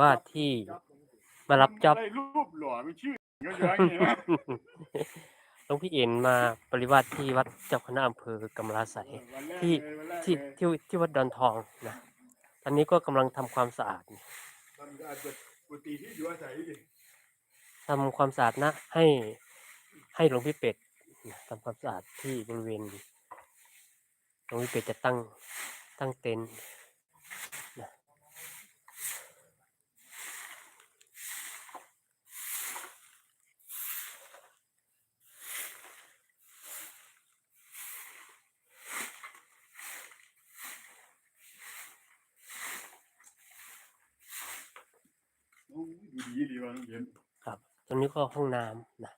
ว่าที่มารับจ็อบ ได้รูปหล่อมันชื่อเยอะๆอย่างนี้นะหลวงพี่เอ็นมาปริวาสที่วัดเจ้าคณะอำเภอกำมะลาไสย วันแรกที่ เลยวันแรกที่เลยที่ที่วัดดอนทองนะ ตอนนี้ก็กำลังทำความสะอาดมันก็อาจจะปกติที่อยู่อาศัยดิทำความสะอาดนะ ให้ให้หลวงพี่เป็ดนะทำความสะอาดที่บริเวณหลวงพี่เป็ดจะตั้งตั้งเต็นท์นะ ดูดีดีวันเย็นครับตรงนี้ก็ห้องน้ำนะ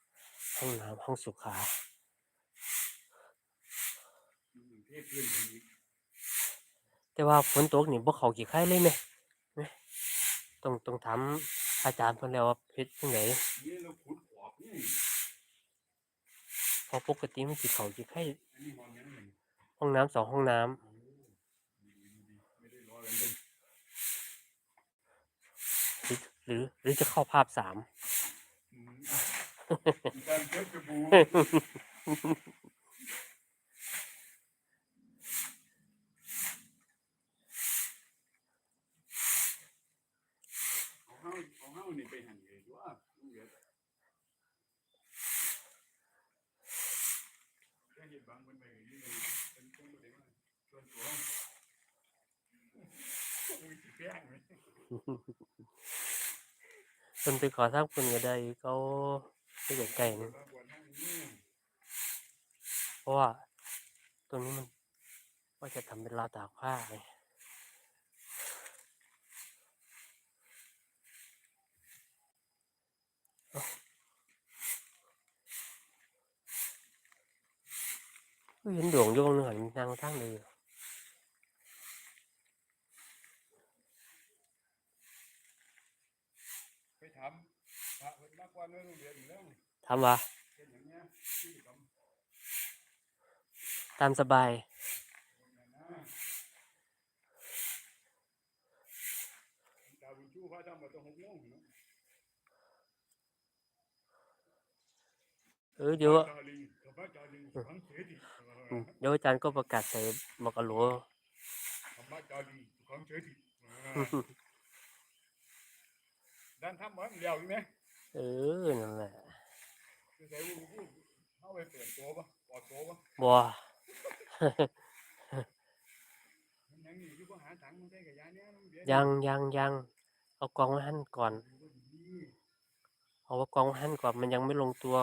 ห้องน้ำห้องสุขาเทพขึ้นอย่างนี้แต่ว่าฝนตกนี่บ่เขากี่ไข่เลยไหมไหมต้องต้องถามอาจารย์เพิ่นแล้วว่าเฮ็ดจังไดนี่เราขุดขอบนี่เพอปกติมันสิเขากี่ไข่อันนี้มองยังไงห้องน้ำสองห้องน้ำ ไม่ได้รอกันเลย หรือหรือหรือจะเข้าภาพสามอืมการเก็บกระบูของเฮาของเฮานี่ไปหันเลยว่าลูกเอ๋ยแค่เห็นบางคนไปอย่างนี้เลยเป็นคนบ่ได้มาส่วนตัวอุ้ยสิแพงไหม เพิ่นไปขอทางเพิ่นก็ได้เขาไปใกล้ๆนี่บางวันนั่งนี่เพราะว่าตรงนี้มันว่าจะทำเป็นราวตากผ้าเอ้าเห็นดวงโยงนึงหันนางทางเลย ไปถามพระเพิ่นมากกว่าเนื้อโรงเรียนอยู่แล้ว ถามว่า เป็นอย่างเนี้ ที่ทำตามสบายเนาะเออเดี๋ยวเดี๋ยวอาจารย์ก็ประกาศใส่หมอกกะโหลธรรมะจารีสังด้านทำมันเดียวใช่ไหมเออ นั่นแหละ คือใส่วูวูเข้าไปเปิด ตัวปะปอดตัวปะบัวมันยังอยู่ที่ว่าหาถังมันใช้กับยาเนี้ยโรงเรียนยังยังยังเอากองไว้หั่นก่อนเอาว่ากองไว้หั่นก่อนมันยังไม่ลงตัว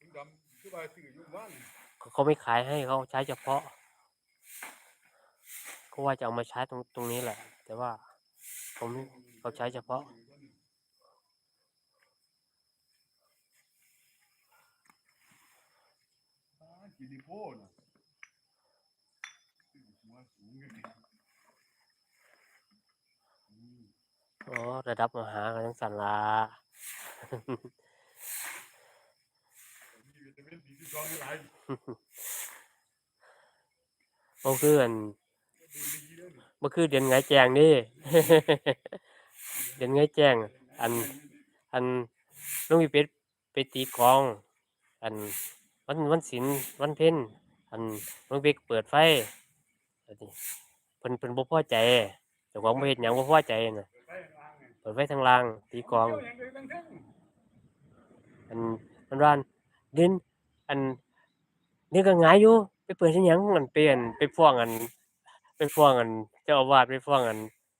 ถึงดำคือว่าสื่ออยู่บ้านเขาเขาไม่ขายให้เขาใช้เฉพาะก็ว่าจะเอามาใช้ตรงตรงนี้แหละ แต่ว่าผมเขาใช้เฉพาะ กิริโพนะหัวสูงกันอ๋อระดับมหากันทั้งสันลามีวิตามินบีที่สองหลายบ่คืออันดูดีเลยบ่คือเดือนไงแจงนี่เดือนไงแจงอัน อันลุงวิเป็ดไปตีกลอง อัน วันวันศิลวันเพ็ญอันลุงเป็ดเปิดไฟอันนี้เพิ่นเพิ่นบ่พอใจเจ้าของบ่เฮ็ดหยังบ่พอใจน่ะเปิดไฟทางล่างตีกองเจ้าอย่างเดียวตั้งทั้งอันมันว่าเดินอันนี่ก็หงายอยู่ไปเปิดเฮ็ดหยังมันเปลี่ยนไปฟ้องอันไปฟ้องอันเจ้าอาวาสไปฟ้องอัน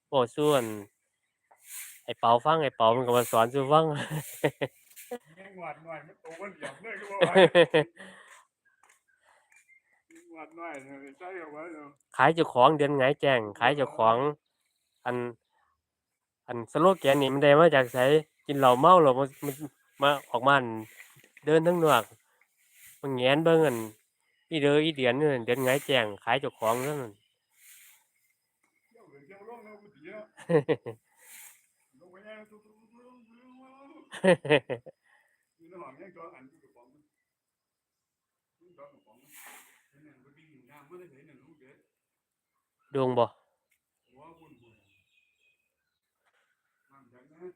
โอ้ส่วนไอ้เปาฟังไอ้เปามันก็มาสอนสู่ฟัง แง่งหวาดหน่อยมันโตมันเหลี่ยมเลยก็ว่าหวาดหน่อยใช่เอาไว้เนาขายเจ้าของเดือนหงแจ้งขายเจ้าของ อัน อันสโลแกนนี่มันได้มาจากไสกินเหล้าเมาแล้วมันมันมาออกมาอันเดินทั้งนอกมันแงนเบิ่งอันอีเด้ออีเดือนนี่เดือนหงแจ้งขายเจ้าของนั่นน่ะเจ้าเหลือเจ้าลงนะกูตีนะลงไปยังตุ๊กตุ๊กตุ๊กตุ๊กตุ๊กอยู่ในห้องยังจออันอยู่กับของมันจอกับของนั่นก็วิ่งน้ำมาได้ไหนนั่นลูกเด็กดวงบ่หัวคุณคุณมาอย่างนั้น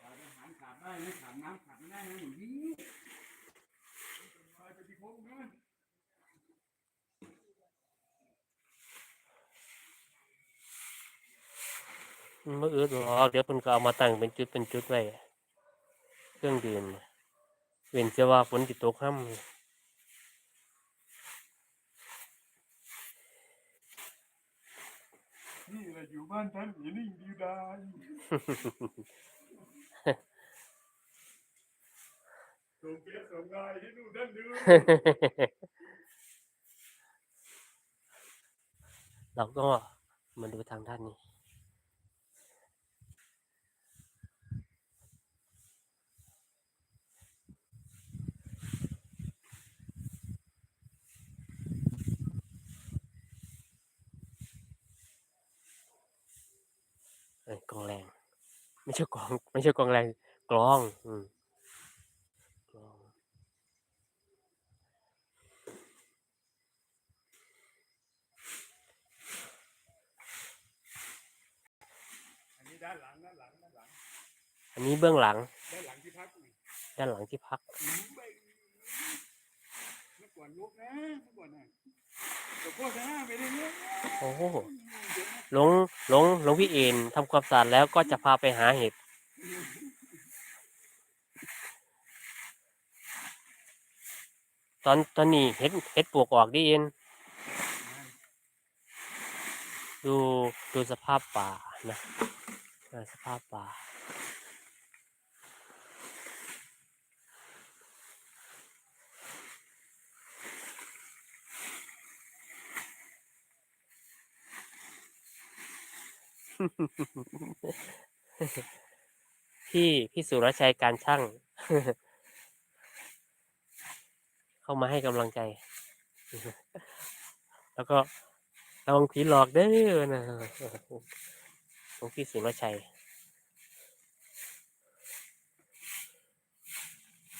ขาดอาหารขาดได้นะขาดน้ำขาดไม่ได้นะหนูนี่ไปที่พงนะ มันบ่อืดหรอกเดี๋ยวเพิ่นก็เอามาตั้งเป็นจุดเป็นจุดไว้เครื่องดื่มเว้นเสียว่าฝนสิตกค่ำนี่แหละอยู่บ้านท่านอย่านิ่งดีได้ส่งเปียส่งงายให้นู่นนั่นดูเราก็มาดูทางด้านนี้ เอ้ยกองแรง ไม่ใช่กอง ไม่ใช่กองแรงกลอง อืมกลอง อันนี้ด้านหลังด้านหลังด้านหลังอันนี้เบื้องหลัง ด้านหลังที่พักนี่ด้านหลังที่พัก อืมไปเมื่อก่อนลุกนะเมื่อก่อนน่ะ โอ้โหหลวงหลวงหลวงพี่เอ็นทำความสะอาดแล้วก็จะพาไปหาเห็ดตอนตอนนี้เห็ดเห็ดปลวกออกดิเอ็นดูดูสภาพป่านะสภาพป่า พี่พี่สุรชัยการช่าง เข้ามาให้กำลังใจ แล้วก็ระวังผีหลอกเด้อนะของพี่สุรชัย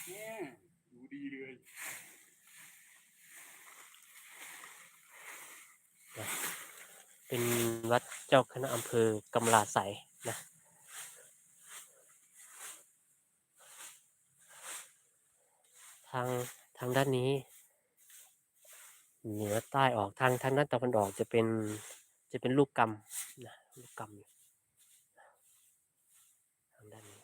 เนี่ยดูดีเลยเป็นวัดเจ้าคณะอำเภอกำลาไสยนะทางทางด้านนี้ เหนือใต้ออกทางทางด้านตะวันออกจะเป็นจะเป็นลูกกำนะลูกกำอยู่ทางด้านนี้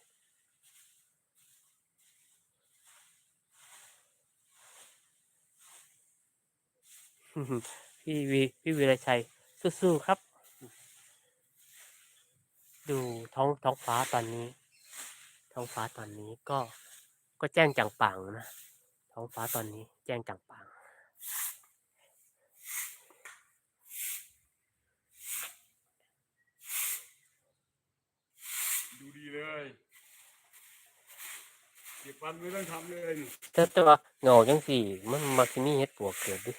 พี่วีพี่วีรชัยสู้ๆครับ ดูท้องท้องฟ้าตอนนี้ ท้องฟ้าตอนนี้ก็ก็แจ้งจังปังนะท้องฟ้าตอนนี้แจ้งจังปังดูดีเลยเก็บฟันไม่ต้องทำเลยนี่แต่ว่าเงาจังสี่ มันมักสิมีเฮ็ดปวกเกิดดิ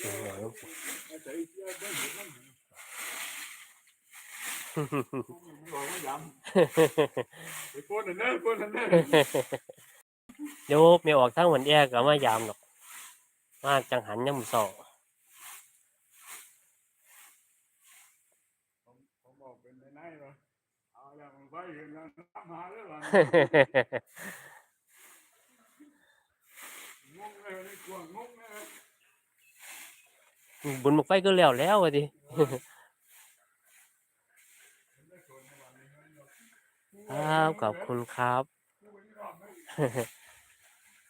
เงาจังสี่ อาศัยเชื่อได้เห็นนั่นไม่ บอกว่ายำไปโคนอันนั้นโคนอันนั้นเดี๋ยวไม่ออกทางวันแอร์ก็มายามหรอกมาจังหันยามมื้อเช้าผมบอกเป็นในในวะเอาอย่างไปเห็นแล้วทำหาแล้วล่ะงงเลยนี่กลัวงงเลยบุญบักไฟก็แล้วแล้วอะดิ ครับขอบคุณครับ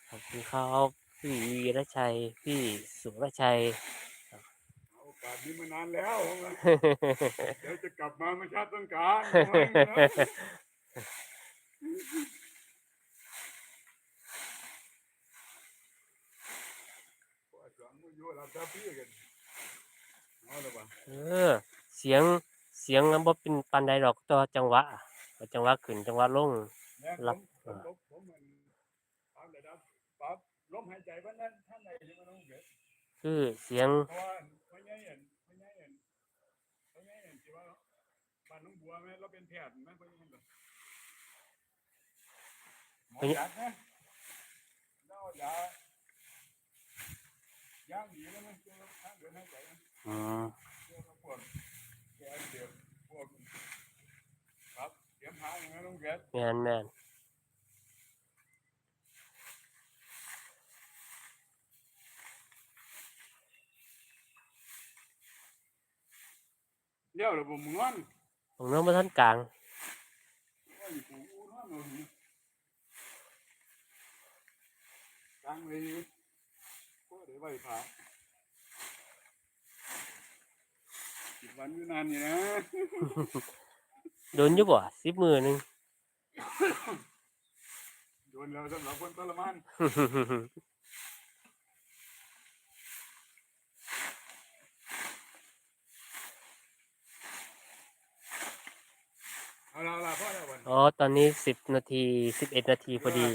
ขอบคุณครับพี่วีรชัย พี่สุรชัยเอาโอกาสนี้มานานแล้วเดี๋ยวจะกลับมาเมื่อชาติต้องการหลังมือโยเราจะพี่กันเอาละบ่เออ เสียงเสียงมันบ่เป็นปานใดดอกแตัวาจังหวะ แล้จังหวะขึ้นจังหวะลง รับ ผมผมมันตามระดับปรับลมหายใจวันนั้นท่านไหนที่มัต้องเกิดคือเสียงเพราะว่เห็นเพราะไเห็นเพราะไเห็นที่ว่าบ้านน้องบัวไหมเราเป็นแพทย์ไหมเพราะไเห็นหมอยักนะเล่ายาย่างดีแล้วนะเจ้าทางเดินหายใจนะอเจ้ปวดแกเดือปวด แม่นแม่นเลี้ยวหรือบ่มึงวันของน้องมาท่านกลางว่าอยู่กูอู้นอนเอาหนิกลางเลยก็เดี๋ยวไปผ่าสิบวันอยู่นานอยู่นะ โดนอยู่บ่สิบมือหนึงโดนแล้วสำหรับคนทรมานเอาละเอาละพ่อแล้ววันอ๋อตอนนี้สิบนาทีสิบเอ็ดนาทีพอดี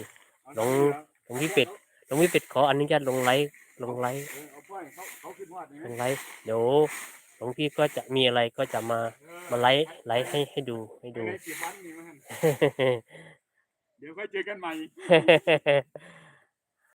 เอาลงเอาหลวงพี่เป็ดหลวงพี่เป็ดขออนุญาตลงไลฟ์ลงไลฟ์เออเอาพ่อให้เขาเขาขึ้นวาดนี่ลนะงไลฟ์เดี๋ยวห ลวงพี่ก็จะมีอะไรก็จะมาเออมาไลฟ์ไลฟ์ให้ให้ดูให้ดูไม่ได้สิบวันนี่มั้งเดี๋ยวค่อยเจอกันใหม่